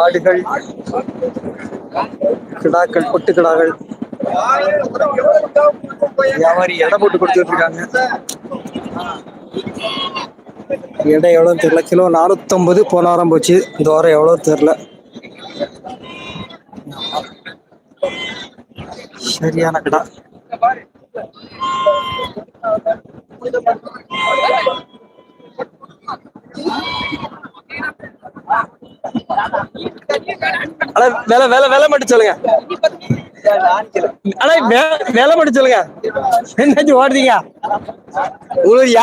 ஆடுகள் கிடாக்கள் பொட்டு கிடாக்கள் வியாபாரி எடை போட்டு கொடுத்துட்டு இருக்காங்க எடை எவ்வளோன்னு தெரியல. கிலோ நானூத்தம்பது போன வாரம் போச்சு. இந்த வாரம் எவ்வளோ தெரியல. சரியான கடா. அண்ணா வேலை வேலை வேலை மட்டும் சொல்லுங்க. வே- வேலை மட்டும் சொல்லுங்க. என்னாச்சும் ஓடுறீங்க? உங்களுக்கு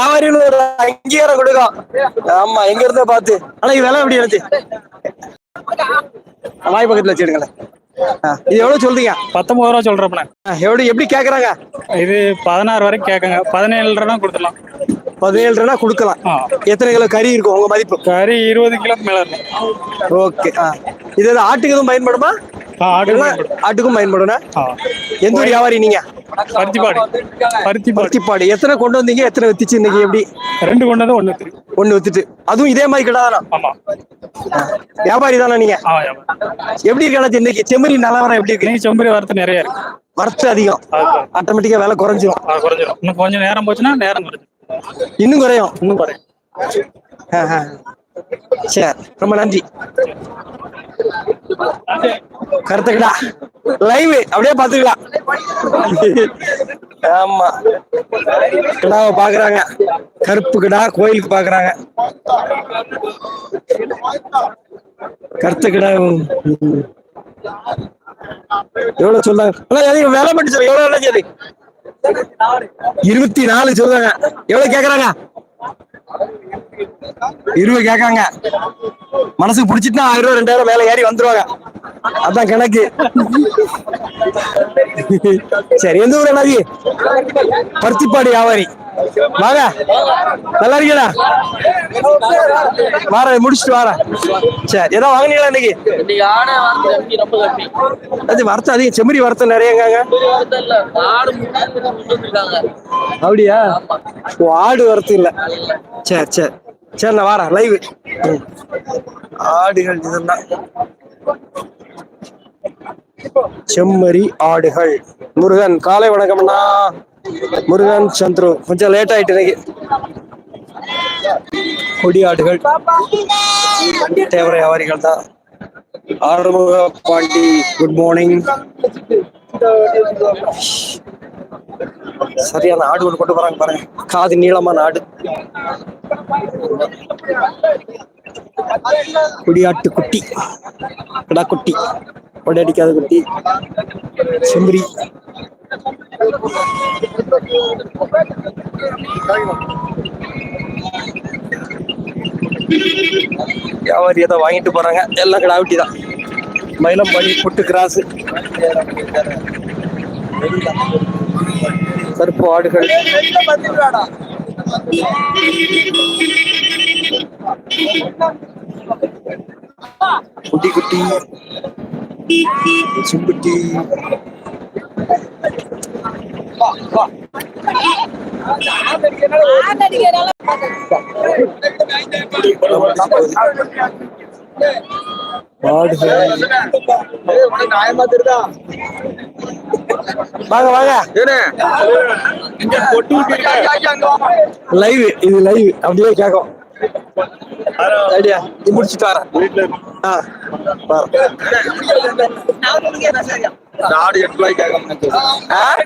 ஒரு அங்கீகாரம் கொடுக்கும் ஆமா எங்க இருந்தோ பார்த்து. ஆனா விலை எப்படி இருந்துச்சு வாய் பக்கத்துல வச்சுடுங்களேன் இது எவ்வளவு சொல்றீங்க? பத்தொன்பது ரூபா சொல்றப்பண்ணே ஆ, எப்படி கேக்குறாங்க? இது பதினாறு வரைக்கும் கேட்குங்க பதினேழு ரூபா கொடுத்துடலாம். பதினேழு ரூபா கொடுக்கலாம். எத்தனை கிலோ கறி இருக்கும் உங்க மதிப்பு? கறி இருபது கிலோக்கு மேல இருக்கும் ஓகே இது ஆட்டுக்கு எதுவும் பயன்படுமா? ஆட்டுக்கும் பயன்படும்னா? ஆ. எந்த ஒரு வியாபாரி நீங்க? பருத்திப்பாடு. பருத்திப்பாடு. பருத்திப்பாடு. எத்தனை கொண்டு வந்தீங்க? எத்தனை வித்துச்சு இன்னைக்கு? எப்படி? ரெண்டு கொண்டு வந்து ஒன்று ஒண்ணு வித்துட்டு. அதுவும் இதே மாதிரி கிடாதானா? ஆமா. வியாபாரி தானே நீங்க? எப்படி இருக்கானு இன்னைக்கு? செம்மறி நிலவரம் எப்படி இருக்கு? செம்பரி வரத்து நிறைய இருக்கு. வரத்து அதிகம். அது ஆட்டோமேட்டிக்கா விலை குறைஞ்சிரும். குறைஞ்சிரும். இன்னும் கொஞ்சம் நேரம் போச்சுன்னா நேரம் குறைஞ்சிரும். இன்னும் குறையும் இன்னும் குறையும். சரி ரொம்ப நன்றி. கருத்துக்கடா. லைவ் அப்படியே பாத்துக்கலாம் ஆமா. கிடாவை பாக்குறாங்க கருப்பு கிடா கோயிலுக்கு பாக்குறாங்க கருத்து கிடா எவ்வளவு சொல்றாங்க? வேலை மட்டும் எவ்வளவு வேலை சரி இருபத்தி நாலு சொல்றாங்க எவ்வளவு கேக்குறாங்க? இருபது கேட்காங்க மனசுக்கு பிடிச்சிட்டுனா ஆயிரம் ரூபாய் ரெண்டாயிரம் மேல ஏறி வந்துருவாங்க. அதான் கணக்கு. சரி எந்த ஊர் நதி பருத்திப்பாடு வியாபாரி. வாங்க. நல்லா இருக்கீங்களா? வார முடிச்சுட்டு வாரேன். சரி ஏதோ வாங்குனீங்களா இன்னைக்கு? அது வரத்து அதிகம். செம்மறி வரத்து வந்திருக்காங்க. அப்படியா? ஓ ஆடு வரத்து இல்ல. சரி சரி. சரி நான் வாரேன். லைவ் ஆடுகள் இதெல்லாம் செம்மறி ஆடுகள். முருகன் காலை வணக்கம்ண்ணா முருகன் சந்துரு கொஞ்சம் லேட் ஆயிட்டு இன்னைக்கு. கொடி ஆடுகள் தேவரை வியாபாரிகள் தான். ஆறுமுக பாண்டி குட் மார்னிங் சரியான ஆடு ஒன்று கொண்டு வராங்க பாருங்க. காது நீளமான ஆடு. குடியாட்டு குட்டி. கிடா குட்டி. கொடை அடிக்காத குட்டி. செம்பரி. வியாபாரி ஏதோ வாங்கிட்டு போறாங்க. எல்லாம் கிடா குட்டி தான். மயிலம்பாடி புட்டு கிராஸ். கருப்பு ஆடுகள். குட்டி குட்டி. சும்புட்டி. வாங்க வாங்க. லைவ் இது லைவ் அப்படியே கேட்கும். ஐடியா. இது முடிச்சுட்டு வரேன் ஆ. ஆடு எட்டு ரூபாய்க்கு கேட்கும்?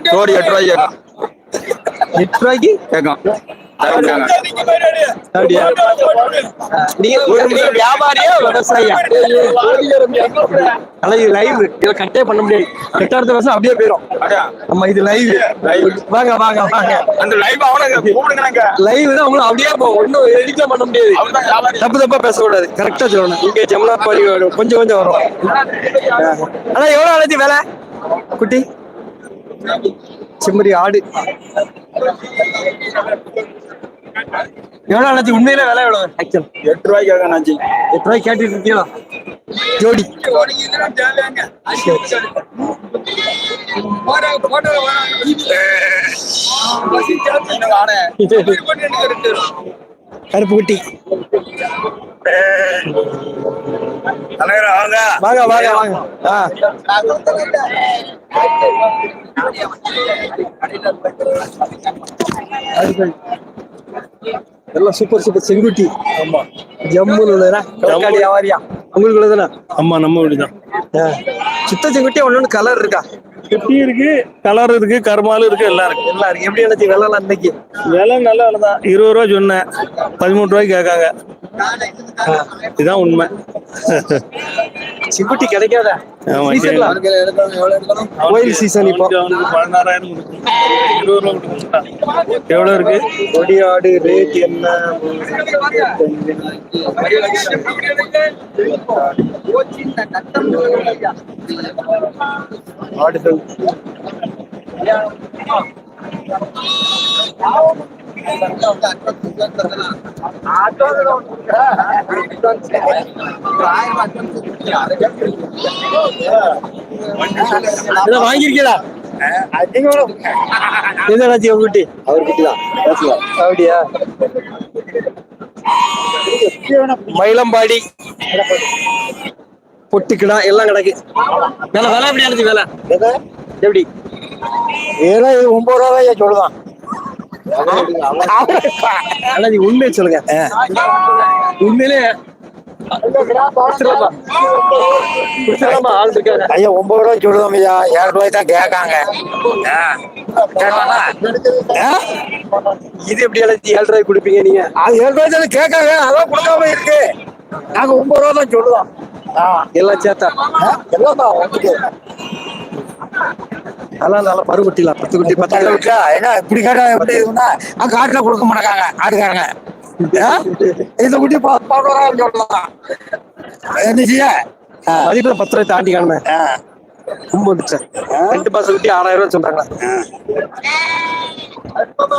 ஜோடி எட்டு ரூபாய்க்கு கேட்கும் எட்டு ரூபாய்க்கு? கேட்கும் வியாபாரியா விவசாயியா? ஆனா இது லைவ் இதுல கட்டே பண்ண முடியாது. கட்டாடுத்த வருஷம் அப்படியே போயிடும் ஆமா இது லைவ் வாங்க வாங்க வாங்க. அந்த லைவ் லைவ் தான் உங்களுக்கு அப்படியே போகும் ஒன்றும் எடிட்ல பண்ண முடியாது. தப்பு தப்பா பேசக்கூடாது. கரெக்டா சொல்லணும். இங்க ஜமுனா பாடி கொஞ்சம் கொஞ்சம் வரும். ஆனா எவ்வளவு அழைச்சி வேலை? குட்டி? செம்மறி ஆடு. எவ்வளவு அழைச்சி உண்மையில விலை எவ்வளவு? ஆக்சுவல் எட்டு ரூபாய்க்கு நாச்சி எட்டு ரூபாய் கேட்டுட்டு இருக்கீங்களா ஜோடி. கருப்பு குட்டி வாங்க வாங்க வாங்க. ஆ. எல்லாம் சூப்பர் சூப்பர் செங்குட்டி. ஆமா ஜம்முன்னு வியாபாரியா உங்களுக்கு உள்ளதுனா ஆமா நம்ம வீடுதான். சித்த செங்குட்டியா ஒண்ணு கலர் இருக்கா? குட்டி இருக்கு கலர் இருக்கு கருமாலும் இருக்கு எல்லாம் இருக்கு. எல்லாம் இருக்கு. எப்படி நினைச்சு வெள்ளலாம் இன்னைக்கு? விலை நல்ல விலை தான் இருபது ரூபா சொன்னேன். பதிமூணு ரூபாய்க்கு கேட்காங்க. இதுதான் உண்மை. செங்குட்டி கிடைக்காத? கோயில் சீசன் இப்போ. எவ்வளவு இருக்கு? கொடியாடு ரேட் என்ன? ஆடுகள். இதை வாங்கியிருக்கீங்களா? எதாச்சு உங்ககிட்ட அவர் கிட்டலாம் அப்படியா மயிலம்பாடி பொட்டுக்கிடா எல்லாம் கிடக்கு. வேலை வேலை எப்படி அனுச்சு வேலை? எப்படி? ஏன்னா இது ஒன்பது ரூபா தான் சொல்லுதான். அண்ணாஜி உண்மையை சொல்லுங்க. உண்மையிலே ஐயா ஒன்பது ரூபா சொல்லுவோம் ஐயா. ஏழு ரூபாய் தான் கேட்காங்க? இது எப்படி அழைச்சி ஏழு ரூபாய் கொடுப்பீங்க நீங்க? அது ஏழு ரூபாய் தானே கேட்காங்க. அதான் கொடுக்காம இருக்கு. நாங்க ஒன்பது ரூபா தான் சொல்லுவோம். எல்லாம் சேர்த்தா? எல்லாம் தான். அதெல்லாம் நல்லா பருவட்டிலாம் பத்து குட்டி பத்து குட்டி என்ன இப்படி கேட்டா எப்படி அங்க காட்டுல கொடுக்க மாட்டாங்க ஆட்டுக்காரங்க? இந்த குட்டி ப- பதினோரு ரூபா சொல்லலாம் என்ன செய்ய? ஆ. மதிப்புல பத்து ரூபாய் தாண்டி காணுமே. ரொம்ப ரெண்டு மாசம் குட்டி ஆறாயிரம் ரூபாய் சொல்றாங்களா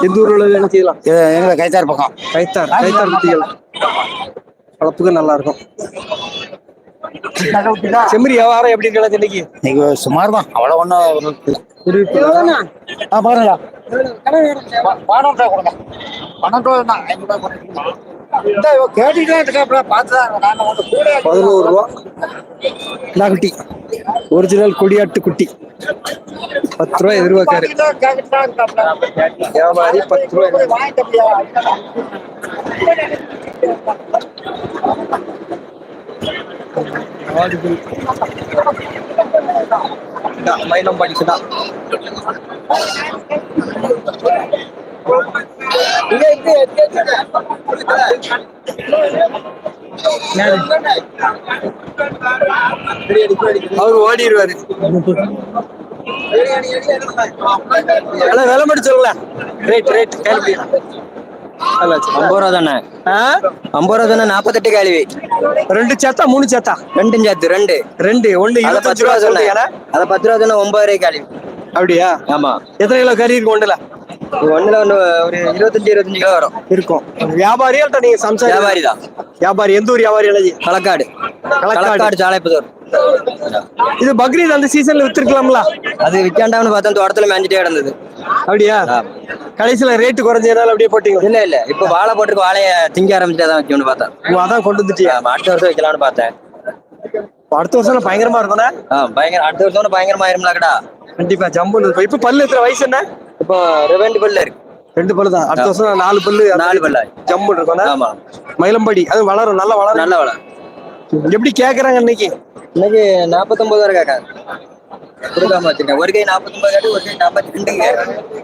எந்த ஊர்ல செய்யலாம்? எங்க கைத்தார் பக்கம். கைத்தார் கைத்தார் குட்டிகள். வளர்ப்புக்கு நல்லா இருக்கும். செம்மறி வியாபாரம் எப்படி இருக்கலாம் இன்னைக்கு? நீங்க சுமார் தான் அவ்வளவு ஒண்ணும் இருக்கு. ஆ பாருங்க பணம் ரூபாய் கொடுங்க. பணம் தான் பதினோரு ரூபா. கிடா குட்டி ஒரிஜினல் கொடியாட்டு குட்டி. பத்து ரூபாய் எதிர்பார்க்காரு. வியாபாரி பத்து ரூபாய் கிடா, மயிலம்பாடி கிடா அவர் ஓடிடுவாரு விலை மட்டும் சொல்லுங்களேன். ரேட் ரேட் கேள்வி. ஐம்பது ரூபா தானே ஐம்பது ரூபா தானே நாற்பத்தெட்டு கேள்வி ரெண்டு சேத்தா மூணு சேத்தா? ரெண்டும் சேர்த்து ரெண்டு. ரெண்டு ஒண்ணு அதை பத்து ரூபா சொன்னேன் அதை பத்து ரூபா தானே ஒன்பது ரூபாய் கேள்வி அப்படியா? ஆமா. எத்தனை கிலோ கறி இருக்கும் இது ஒண்ணுல ஒண்ணு ஒரு இருபத்தஞ்சு இருபத்தஞ்சு கிலோ வரும். இருக்கும். வியாபாரியா இல்ல நீங்க சம்சாரி வியாபாரி தான் வியாபாரி எந்த ஊர் வியாபாரி எழுதி களக்காடு. களக்காடு. சாலைப்புதூர். இது பக்ரீத் அந்த சீசன்ல வித்துருக்கலாம்ல? அது விற்காண்டாம்னு பார்த்தா தோட்டத்துல மேஞ்சிட்டே கிடந்தது. அப்படியா. கடைசியில ரேட்டு குறைஞ்சதுனால அப்படியே போட்டீங்க இல்ல இல்ல. இப்ப வாழை போட்டுருக்கு வாழைய திங்க ஆரம்பிச்சுட்டு தான் வைக்கணும்னு பார்த்தேன். அதான் கொண்டு வந்துட்டியா? அடுத்த வருஷம் வைக்கலாம்னு பார்த்தேன். அடுத்த வருஷம் பயங்கரமா இருக்கும்னா பயங்கர அடுத்த வருஷம் பயங்கரமா ஆயிரும்லாக்கடா. கண்டிப்பா இருக்கும் இப்ப பல்லு எத்தனை வயசு என்ன? இப்போ ரெவெண்டு பல்ல இருக்கு. ரெண்டு பல்லு தான். அடுத்த வருஷம் நாலு பல்லு நாலு பல்லு? ஜம்முன்னு இருக்கும் ஆமா. மயிலம்படி. அது வளரும் நல்லா வளரும். நல்ல வளை எப்படி கேக்குறாங்க இன்னைக்கு? இன்னைக்கு நாற்பத்தொன்பது வரை கேட்காது கொடுக்காம வச்சிருக்கேன். ஒரு கை நாற்பத்தொன்பது கேட்டு ஒரு கை நாற்பத்தி ரெண்டு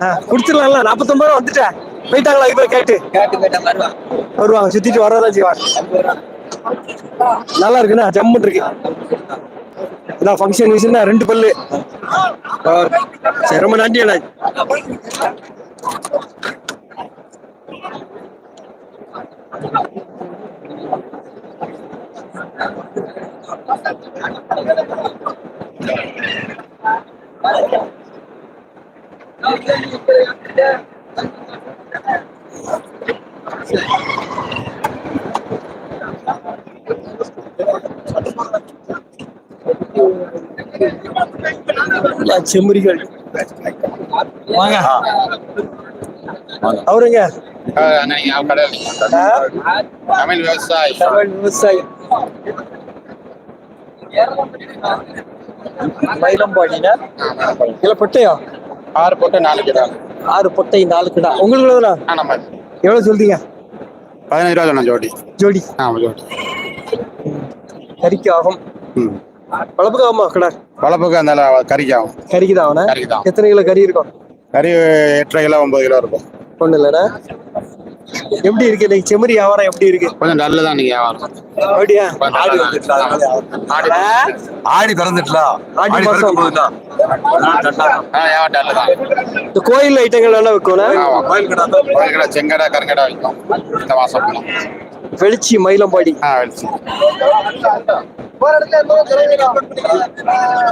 ஆ, குடுத்துடலாம்ல. நாற்பத்தொன்பது ரூபா வந்துட்டேன். போயிட்டாங்களா இப்ப கேட்டு? கேட்டு போயிட்ட மாதிரி வா. வருவாங்க சுத்திட்டு வரதான் செய்வாங்க. நல்லா இருக்குண்ணா ஜம்முன்னு இருக்கு. இதான் ஃபங்க்ஷன் விஷயம்னா ரெண்டு பல்லு. சரி ரொம்ப நன்றி அண்ணா எல்லாம் செம்மறிகள். வாங்க. அவருங்க? தமிழ் விவசாயி. தமிழ் விவசாயி. மயிலம்பாடினா? இல்ல பொட்டையா? ஆறு போட்டு நாலு கிடா. ஆறு பொட்டை நாலு கிடா. உங்களுக்கு எவ்வளவு சொல்றீங்க? பதினஞ்சு ரூபா சொன்ன ஜோடி. ஜோடி. ஆமா ஜோடி. கறிக்கு ஆகும் ம். வளர்ப்புக்கு ஆகுமா கிடா? வளர்ப்புக்கு அந்த கறிக்கு ஆகும் கறிக்கு தான் ஆகும்ண்ணா? கறிக்கு தான் எத்தனை கிலோ கறி இருக்கும்? கறி எட்டரை கிலோ ஒன்பது கிலோ இருக்கும். ஒண்ணு இல்லைண்ணா எப்படி இருக்கு? இன்னைக்கு செம்மறி வியாபாரம் எப்படி இருக்கு? கொஞ்சம் நல்ல தான் நீங்க வியாபாரம். அப்படியா? ஆடி ஆடி பிறந்துட்டலாம் ஆடி மாசம். ஆ வியாபாரம் நல்ல தான் இந்த கோயில் ஐட்டங்கள் எல்லாம் ஆமா. கோயில் கடை கோயில் கடை செங்கடை கருங்கடை வைக்கும் இந்த மாசம். வெளிச்சி மயிலம்பாடி. ஆ வெளிச்சு.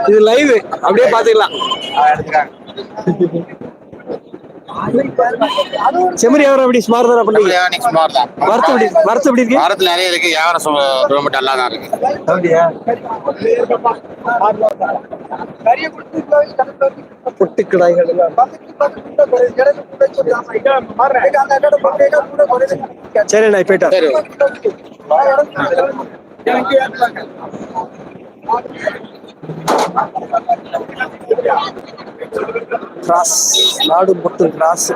இது லைவ் அப்படியே பாத்துக்கலாம் செம்மறி வியாபாரம் எப்படி? ஸ்மார்ட் தானே பண்ணீங்க? சுமார் வரத்து எப்படி வரத்து எப்படி இருக்கு? வாரத்துல நிறைய இருக்கு. வியாபாரம் சு- ரொம்ப நல்லா தான் இருக்கு. அப்படியா? பொட்டு கிடாய்கள் எல்லாம். சரி நான் போயிட்டேன் சரி கிராஸ் நாடு பொட்டு கிராஸ்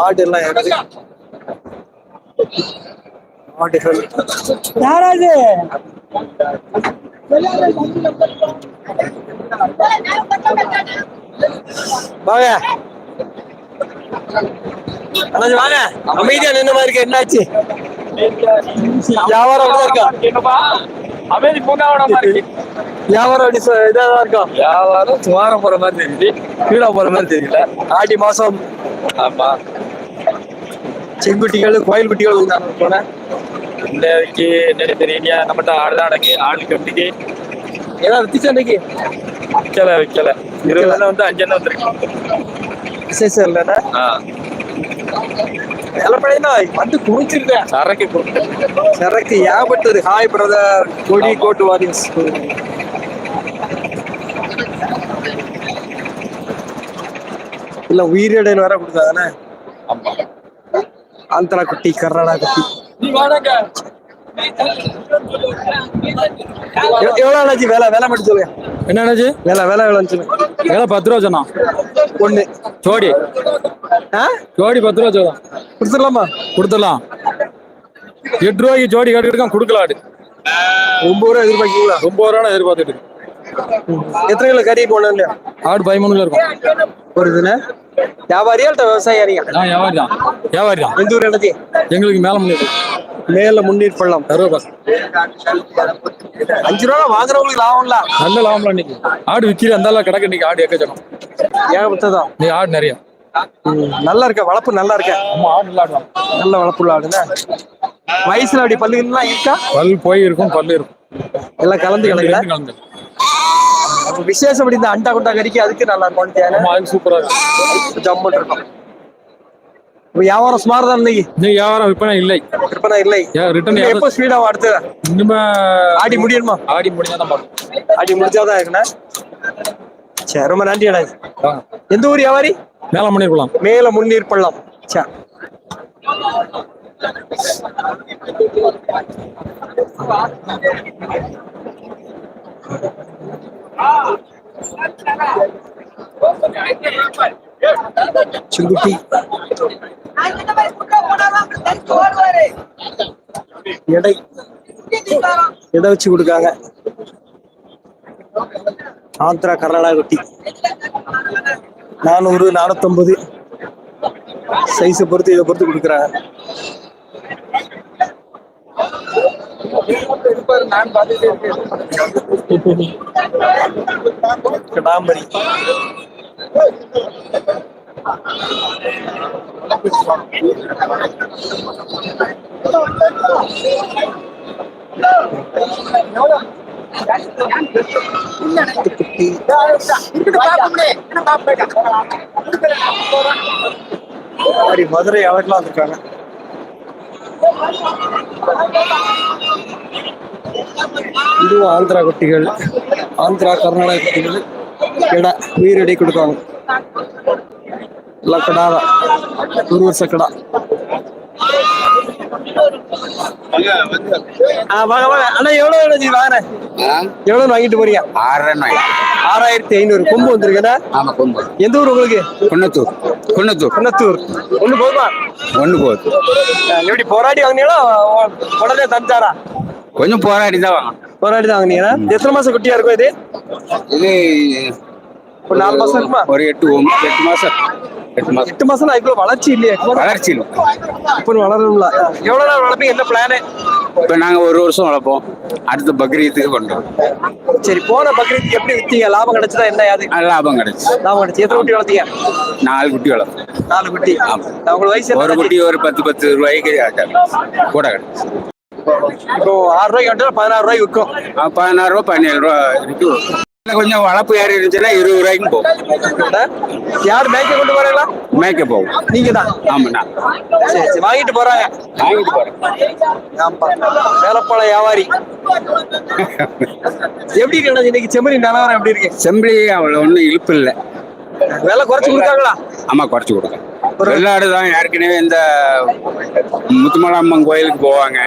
ஆடு எல்லாம் இருக்கு ஆடுகள். யாராவது வாங்க. அண்ணாச்சி வாங்க. அமைதியா நின்ன மாதிரி இருக்கு. என்னாச்சு? வியாபாரம் அப்படிதான் இருக்கா? அமைதி வியாபாரம் அப்படி வியாபாரம் சுமாரம் போற மாதிரி தெரியுது. கீழே போற மாதிரி தெரியல. ஆடி மாசம். ஆமா. செங்குட்டிகள் கோயில் குட்டிகள் போனேன் இன்னைக்கு என்ன தெரியலையா? நம்மகிட்ட ஆடுதான் அடங்கு ஆடு கட்டிக்கு. ஏதாவது வித்திச்சு அன்னைக்கு விக்கல விக்கல. இருபது வந்து அஞ்சு எண்ணம் வந்துருக்கு. விசேஷம் இல்லைன்னா ஆ எலப்படையா வந்து குடிச்சிருக்கேன் சரக்கு கொடுத்து சரக்கு ஏகப்பட்டது ஹாய் பிரதர் கொடி கோட்டு உயிரிடைன்னு கொடுத்தாதானே ஆமா ஆந்திரா குட்டி கர்நாடகா குட்டி நீ வாடக எவ்- எவ்வளவு ஆனாச்சு வேலை வேலை மட்டும் சொல்லுங்க. என்னடாச்சு வேலை வேலை எவ்வளோன்னு சொல்லுங்க. வேலை பத்து ரூபா சொன்னான். ஒண்ணு. ஜோடி. ஆ? ஜோடி பத்து ரூபா சொன்னான். கொடுத்துடலாமா? கொடுத்துடலாம். எட்டு ரூபாய்க்கு ஜோடி கட்டிருக்கான் கொடுக்கலாடு ஒன்பது ரூபா எதிர்பார்க்கீங்களா? ஒன்பது ரூபா எதிர்பார்த்துட்டு. எத்தனை கிலோ கறி இல்லையா ஆடு பதிமூணுல இருக்கும். ஒரு இதுல. வியாபாரியா விவசாயியா வியாபாரி தான். வியாபாரி தான். எந்த ஊர் எங்களுக்கு மேல முடியாது மேல முன்னீர் பள்ளம். அஞ்சு ரூபா வாங்குறவங்களுக்கு லாபம்ல. நல்ல லாபம்ல இன்னைக்கு. ஆடு விக்கிற அந்த கிடக்கு இன்னைக்கு ஆடு எக்கச்சக்கம். ஏகப்பட்டதான் நீ ஆடு நிறைய. நல்லா இருக்க வளர்ப்பு நல்லா இருக்க ஆமா ஆடு நல்லா ஆடுவாங்க. நல்ல வளர்ப்புள்ள ஆடுன வயசுல அப்படி பல்லுகள்லாம் இருக்கா? பல் போய் இருக்கும் பல்லு இருக்கும். எல்லாம் கலந்து கலந்து. அப்ப விசேஷம் அப்படி இந்த அண்டா குண்டா கறிக்கு அதுக்கு நல்லா இருக்கும் சூப்பரா இருக்கும். ஜம்மன் இருக்கும். சுமார் தான் இன்னைக்கு? இன்னைக்கு வியாபாரம் விற்பனை இல்லை. விற்பனை இல்லை. இன்னும் எப்போ ஸ்பீடாகும் அடுத்து இனிமே ஆடி முடியணுமா ஆடி முடிஞ்சா தான் பார்க்கணும் ஆடி முடிஞ்சாதான் இருக்குண்ணா. சரி ரொம்ப நன்றி அண்ணா. வாங்க. எந்த ஊர் வியாபாரி? மேல பண்ணிருக்கலாம் மேல முன்னீர் பள்ளம். சரி செங்குட்டி. எடை. எடை வச்சு கொடுக்காங்க. ஆந்திரா கர்நாடகா குட்டி. நானூறு நானூத்தொன்பது சைஸை பொறுத்து இதை பொறுத்து கொடுக்குறாங்க. கிடாம்பரி மாதிரி மதுரை அவர்களாம் இருக்காங்க. இதுவும் ஆந்திரா குட்டிகள் ஆந்திரா கர்நாடகா குட்டிகள் எடை உயிரிடை கொடுப்பாங்க வருஷ கடா ஆ, வாங்க வாங்க. அண்ணா எவ்வளவு ஜி வாங்குறேன் எவ்வளவு வாங்கிட்டு போறீங்க ஆறரை ஆறாயிரத்தி ஐநூறு. கொம்பு வந்திருக்கேண்ணா? ஆமா கொம்பு. எந்த ஊர் உங்களுக்கு? குன்னத்தூர். குன்னத்தூர். குன்னத்தூர். ஒண்ணு போதுமா ஒண்ணு போகுது. எப்படி போராடி வாங்கினீங்களா? உடனே தந்தாரா? கொஞ்சம் போராடி தான் வாங்கணும் போராடி தான் வாங்கினீங்களா? எத்தனை மாசம் குட்டியா இருக்கும் இது? இது ஒரு நாலு மாசம் இருக்குமா? ஒரு எட்டு எட்டு மாசம். எட்டு மாசம். எட்டு மாசம் அதுக்குள்ள வளர்ச்சி இல்லையே. வளர்ச்சி இல்லை. இப்போ வளரணும்ல. ஆ, எவ்வளவு நாள் வளர்ப்பீங்க? என்ன பிளானு இப்ப நாங்க ஒரு வருஷம் வளர்ப்போம். அடுத்த பக்ரீத்துக்கு வரோம் சரி போன பக்ரீத்துக்கு எப்படி வித்தீங்க? லாபம் கிடைச்சதா என்ன நல்ல லாபம் கிடைச்சு. லாபம் கிடைச்சு. எத்தனை குட்டி வளர்த்தீங்க? நாலு குட்டி வளர்ப்போம் நாலு குட்டி. உங்களுக்கு வயசு ஒரு குட்டி ஒரு பத்து பத்து ரூபாய்க்கு. கூட கிடைச்சு. இப்போ ஆறு ரூபாய்க்கு பதினாறு ரூபாய்க்கு விற்கும். பதினாறு ரூபா பதினேழு ரூபா இருக்கு கொஞ்சம் வளர்ப்பு ஏறி இருந்துச்சுன்னா இருபது ரூபாய்க்கும் போகும். யார் மேய்க்க கொண்டு வரீங்களா மேய்க்க போகும். நீங்க தான் ஆமாண்ணா. சரி சரி வாங்கிட்டு போறாங்க. வாங்கிட்டு போறேன். வேலைப்பாள வியாபாரி. எப்படி இருக்கு இன்னைக்கு செம்மறி நிலவரம் எப்படி இருக்கு? செம்பிளி அவ்வளோ ஒன்றும் இழுப்பு இல்லை. விலை குறைச்சு கொடுத்தாங்களா ஆமா குறைச்சு கொடுங்க வெள்ளாடு தான் ஏற்கனவே இந்த முத்துமலாம்மன் கோயிலுக்கு போவாங்க.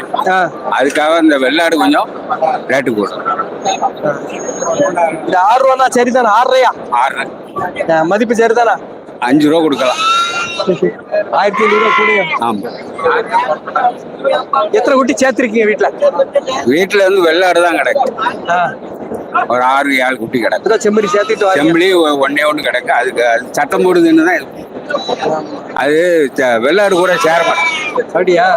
அதுக்காக இந்த வெள்ளாடு கொஞ்சம் ரேட்டு கூடும். இந்த ஆறு ரூபா சரிதானா? ஆறரையா? ஆறு மதிப்பு சரிதானா? அஞ்சு ரூபா கொடுக்கலாம். ஆயிரத்தி ஐநூறு ரூபா கூடுங்க ஆமா. எத்தனை குட்டி சேர்த்திருக்கீங்க வீட்டுல வீட்டுல இருந்து வெள்ளாடு தான் கிடக்கு. ஒரு ஆறு ஏழு குட்டி கிடக்கு. செம்மறி சேர்த்துட்டு செம்பிளி ஒ- ஒண்ணே ஒன்று கிடக்கு. அதுக்கு அது சட்டம் போடுதுன்னு தான். அது வெள்ளாடு கூட சேர மாட்டேன் அப்படியா?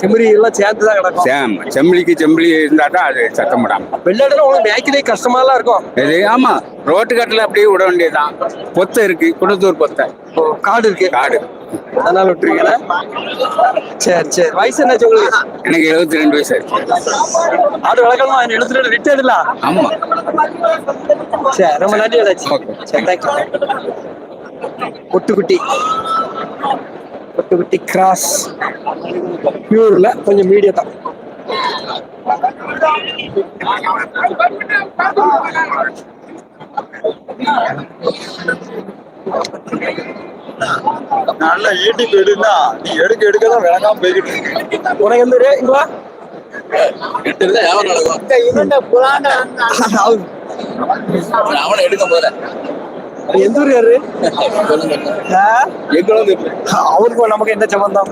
செம்மறி எல்லாம் சேர்த்து தான் கிடக்கும். சேம் செம்பிளிக்கு செம்பிளி இருந்தா தான் அது சத்தம் போடாம. வெள்ளாடுல உங்களுக்கு மேய்க்கிறதே கஷ்டமாலாம் இருக்கும். இது ஆமா ரோட்டு கட்டில் அப்படியே விட வேண்டியதுதான். பொத்தை இருக்கு குணத்தூர் பொத்தை. காடு இருக்கு. காடு. அதனால விட்டுருக்கீங்களா? சரி சரி. வயசு என்னாச்சு உங்களுக்கு? எனக்கு எழுபத்தி ரெண்டு வயசு ஆச்சு ஆடு வளர்க்கணுமா? எழுபத்தி ரெண்டு ரிட்டையர்ட் இல்ல? ஆமா. சரி ரொம்ப நன்றி. சரி தேங்க்யூ பொட்டுக்குட்டி பொட்டுக்குட்டி கிராஸ் பியூர்ல கொஞ்சம் மீடியா தான். நல்ல ஈட்டிக்கு எடுனா நீ எடுக்க எடுக்க தான் விளங்காம போய்கிட்டு இருக்கு. உனக்கு எந்த வா. அவனை எடுக்க நீ எந்த ஊர் யாரு? ஆ? அவருக்கும் நமக்கு என்ன சம்பந்தம்?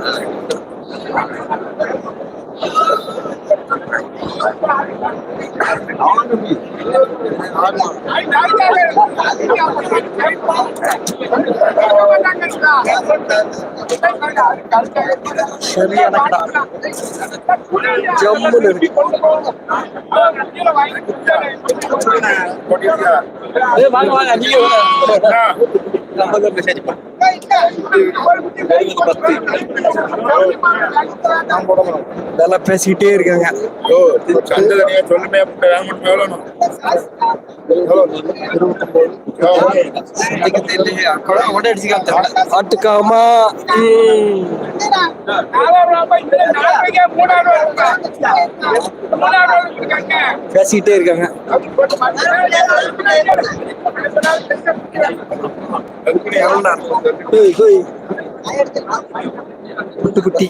சரியான ஜம்முன்னு இருக்கு வாங்க வாங்க நீங்க தான் பேசி இதெல்லாம் பேசிக்கிட்டே இருக்காங்க ஆட்டுக்காமா ம். பேசிக்கிட்டே இருக்காங்க ஹோய், ஹோய். குட்டி குட்டி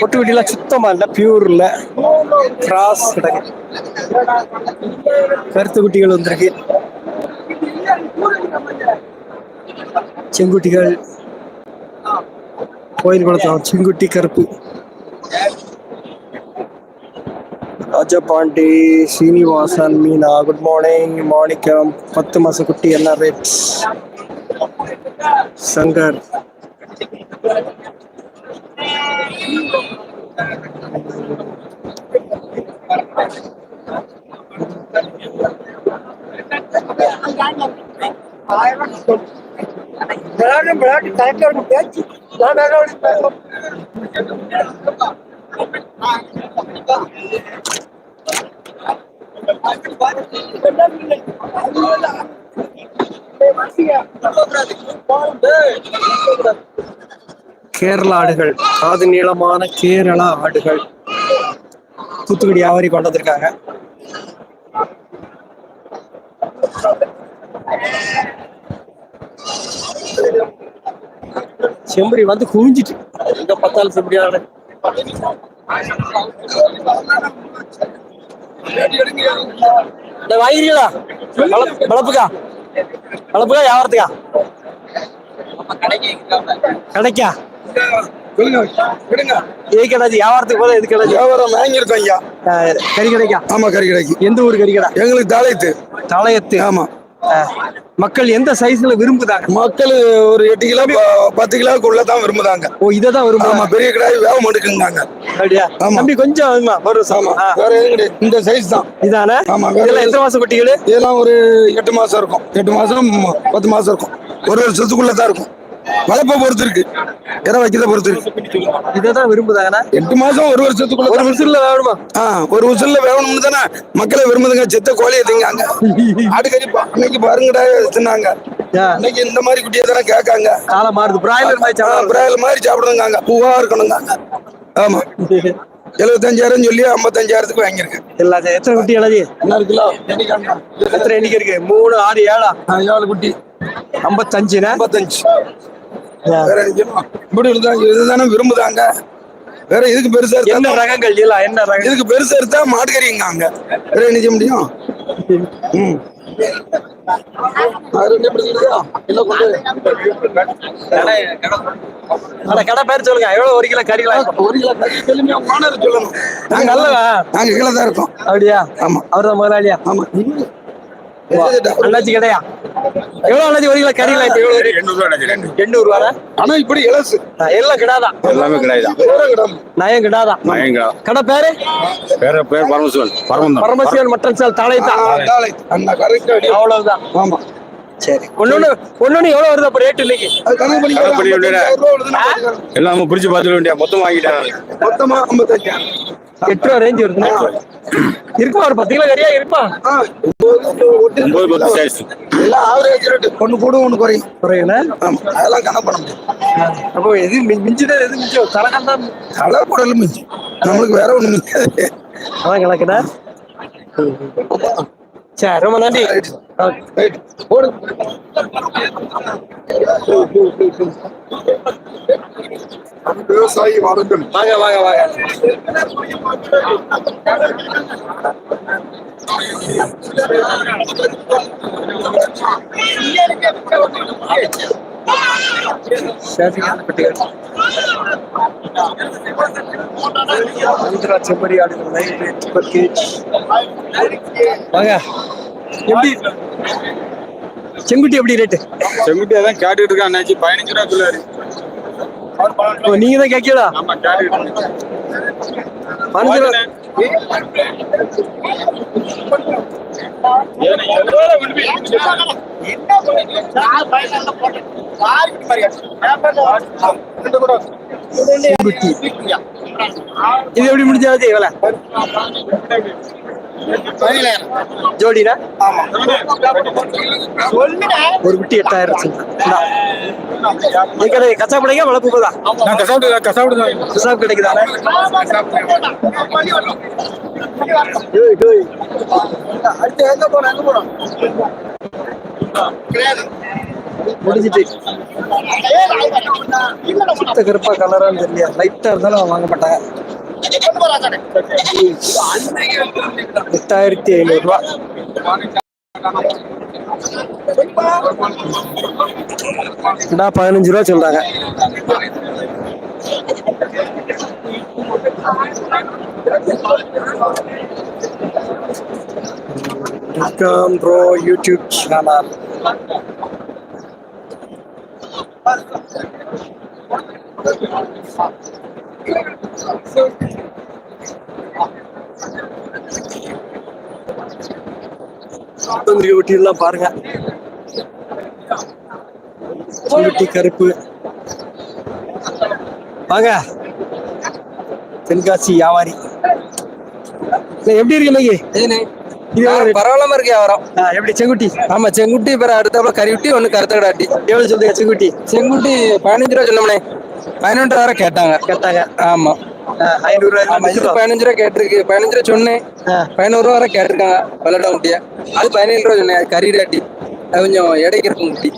பொட்டு குட்டிலாம் சுத்தமா இல்ல பியூர் இல்ல கிராஸ் கிடக்கு கருத்து குட்டிகள் வந்திருக்கு செங்குட்டிகள். கோயில் குளத்தம் செங்குட்டி கருப்பு. ராஜபாண்டி சீனிவாசன் மீனா குட் மார்னிங் மாணிக்கம் பத்து மாச குட்டி என்ன ரேட் சங்கர். உங்களாட்டு கலெக்டருக்கு பேச்சு நான் வேறோடு கேரள ஆடுகள் காது நீளமான கேரளா ஆடுகள். தூத்துக்குடி வியாபாரி கொண்டு செம்பரி வந்து குவிஞ்சிட்டு. எங்க பார்த்தாலும் செம்பரி ஆடு இந்த வாங்கிறீங்களா வளப்- வளப்புக்கா வளப்புக்கா வியாபாரத்துக்கா? கடைக்கா? வியாபாரத்துக்கு போல எது கடாச்சு வியாபாரம் வாங்கியிருக்கோம் ஐயா. கறி கடைக்கா ஆமா கறி கடைக்கு எந்த ஊர் கறி கடை எங்களுக்கு தாளையத்து. தலையத்து ஆமா. மக்கள் எந்த சைஸ்ல விரும்புதாங்க? மக்கள் ஒரு எட்டு கிலோ பத்து கிலோக்குள்ள தான் விரும்புதாங்க. ஓ இதை தான் ஆமா விரும்புவாங்க பெரிய கிடாய் வேக மாட்டுக்குங்காங்க அப்படியா. தம்பி கொஞ்சம் ஒரு ஆ, வேற எதுவும் கிடையாது. இந்த சைஸ் தான். இதானே? ஆமா, இதெல்லாம் எத்தனை மாசம் குட்டிகள் இதெல்லாம் ஒரு எட்டு மாசம் இருக்கும். எட்டு மாசம் பத்து மாசம் இருக்கும். ஒரு வருஷத்துக்குள்ள தான் இருக்கும். வளர்ப்பை பொறுத்து இருக்கு. இற வைக்கிறத பொறுத்து இருக்கு. இதை தான் விரும்புதாங்கண்ணா? எட்டு மாசம் ஒரு வருஷத்துக்குள்ள ஒரு விசில்ல வேணுமா? ஆ ஒரு உசுல்ல வேணும்னு தானே மக்களை விரும்புதுங்க. செத்த கோழியை திங்காங்க. ஆட்டுக்கறி பா- அன்னைக்கு பாருங்கடா தின்னாங்க. அன்னைக்கு இந்த மாதிரி குட்டியை தானே கேட்காங்க. காலம் மாறுது. பிராய்லர் மாதிரி சாப்பிடலாம். பிராயல் மாதிரி சாப்பிடுங்காங்க. பூவா இருக்கணுங்காங்க ஆமா. எழுபத்தஞ்சாயிரம் சொல்லி ஐம்பத்தஞ்சாயிரத்துக்கு வாங்கியிருக்கேன். எல்லாம் சரி. எத்தனை குட்டி அழகி என்ன கிலோ எத்தனை எண்ணிக்கை இருக்கு? மூணு ஆறு ஏழா? ஏழு குட்டி. ஐம்பத்தஞ்சுண்ணா? ஐம்பத்தஞ்சு. வேற இப்படி இதுதானே விரும்புதாங்க? வேற இதுக்கு பெருசா என்ன ரகங்கள் என்ன ரகம் இதுக்கு பெருசா இருந்தா மாட்டுக்கறிங்காங்க. வேற என்ன செய்ய முடியும்? கடை பேர் சொல்லுங்க. எவ்வளவு ஒரு கிலோ கறிக்கலாம் ஒரு கிலோ கறி. சொல்லணும். நாங்க நல்லவா? நாங்க கீழே தான் இருக்கோம். அப்படியா? ஆமா. அவர் தான் முதலாளியா? ஆமா. அண்ணாச்சி கடையா? எவ்வளவு அண்ணாச்சி ஒரு கிலோ கறிக்கலாம் இப்ப எவ்வளவு வரும்? எண்ணூறு ரூபா எண்ணூறு ரூபாடா? ஆனா இப்படி இலசு. எல்லாம் கிடாதான் எல்லாமே கிடையாது வேற கிடாம நயம் கிடாதான் மயங்கா கடை. பேரு? பேர பேர் பரமசிவன் பரமந்தான். பரமசிவன் மட்டன் சால் அடி அவ்வளவுதான். ஆமா. சரி. ஒன்னொன்னு ஒன்னொன்னு எவ்வளவு வருது அப்ப ரேட் இன்னைக்கு? ரூபா. எல்லாம் பிரிச்சு பார்த்துக்க வேண்டிய மொத்தம் வாங்கிட்டேன். மொத்தமா ஐம்பத்தஞ்சாயிரம். எட்டு ரூபா ரேஞ்ச் வருதுண்ணா. இருக்குமா ஒரு பத்து கிலோ கறியா? இருப்பா. எல்லாம் ஆவரேஜ் ரேட் ஒண்ணு கூடும் குறையும். ஆமா அதெல்லாம் கணக்கு பண்ண முடியும் அப்போ எது மி- மிஞ்சுதான் எது மிஞ்சம் கணக்கம் தான் தலை குடல் மிஞ்சி நம்மளுக்கு வேற ஒண்ணு மிஞ்சாது அதான் கணக்குண்ணா சரி ரொம்ப நன்றி. போடு. விவசாயி வரட்டும் வாங்க வாங்க வாங்க. செம்மறி ஆடுகள் வாங்க. எப்படி? செங்குட்டி எப்படி ரேட்டு செங்குட்டியா தான் கேட்டுட்டு இருக்கான் அண்ணாச்சி. பதினஞ்சு ரூபா கிலோ நீங்க தான் கேட்கலா இது எப்படி முடிஞ்சாவது வேலை ஜோடினா? ஒரு குட்டி எட்டாயிரம் கச்சா பிள்ளைங்க வளர்ப்பு போதா? நான் தான். கசாப் கிடைக்குதா. அடுத்து எங்க போனோம் எங்க போனோம் முடிஞ்சிட்டு. சுத்த கருப்பா கலரான்னு தெரியல லைட்டா இருந்தாலும் வாங்க மாட்டாங்க. எட்டாயிரத்தி ஐநூறு ரூபா பதினஞ்சு ரூபா சொல்றாங்க. வெல்கம் ப்ரோ யூடியூப் சேனல் சுந்தரி குட்டியெல்லாம் பாருங்க. சுருட்டி கருப்பு. வாங்க. தென்காசி வியாபாரி. எப்படி இருக்கு இன்னைக்கு? பரவாயில்லாம இருக்கு வியாபாரம். எப்படி செங்குட்டி? ஆமா செங்குட்டி பிற அடுத்தாப்புல கறிவிட்டி ஒண்ணு கருத்த கடாட்டி எவ்வளவு சொல்றீங்க செங்குட்டி? செங்குட்டி பதினஞ்சு ரூபா சொன்னோம்னே பதினெட்டு வரை கேட்டாங்க. கேட்டாங்க. ஆமா. ஐநூறு பதினஞ்சு ரூபா கேட்டிருக்கு. பதினஞ்சு ரூபா சொன்னேன். பதினோரு ரூபா வரை கேட்டிருக்காங்க குட்டியா அது பதினேழு ரூபா சொன்னேன். கறி ராட்டி அது கொஞ்சம் குட்டி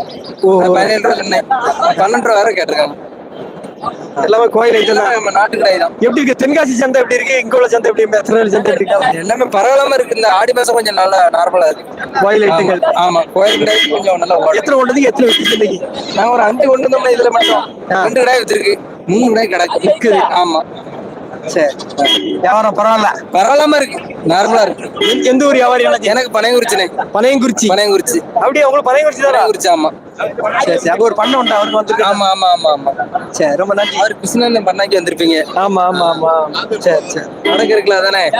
அது பதினேழு ரூபா சொன்னேன். பன்னெண்டு ரூபா வரை கேட்டிருக்காங்க. எல்லாமே கோயில் ஐட்டம் நாட்டு கடை தான். எப்படி இருக்கு? தென்காசி சந்தை எப்படி இருக்கு? இங்க உள்ள சந்தை எப்படி? திருநெல்வேலி சந்தை எப்படி இருக்கு? எல்லாமே பரவாயில்லாம இருக்கு. இந்த ஆடி மாசம் கொஞ்சம் நல்லா நார்மலா இருக்கு. கோயில் ஐட்டங்கள். ஆமா, கோயில் கடை கொஞ்சம் நல்லா எத்தனை கொண்டதுக்கு எத்தனை இன்னைக்கு? நாங்க ஒரு அஞ்சு கொண்டு வந்தோம்னா இதுல மட்டும் ரெண்டு கடை வச்சிருக்கு. மூணு கடை கிடக்கு. இருக்குது. ஆமா. சரி. வியாபாரம் பரவாயில்ல. பரவாயில்லாம இருக்கு. நார்மலா இருக்கு. எந்த- எந்த ஊர் வியாபாரி? எனக்கு பனையங்குறிச்சினே பனையங்குறிச்சி. பனையங்குறிச்சி. அப்படியே? உங்களுக்கு பனையங்குறிச்சி தானே? பனையங்குறிச்சி ஆமா. சரி சரி. அங்க ஒரு பண்ணை உண்டா அவருக்கு வந்திருக்காங்க ஆமா ஆமா ஆமா ஆமா. சரி ரொம்ப நன்றி. அவர் கிருஷ்ணன் பண்ணாக்கி வந்திருப்பீங்க. ஆமா ஆமா ஆமா. சரி சரி. வடக்கு இருக்குல்ல தானே?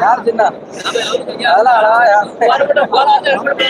யார் சின்ன? அதெல்லாம்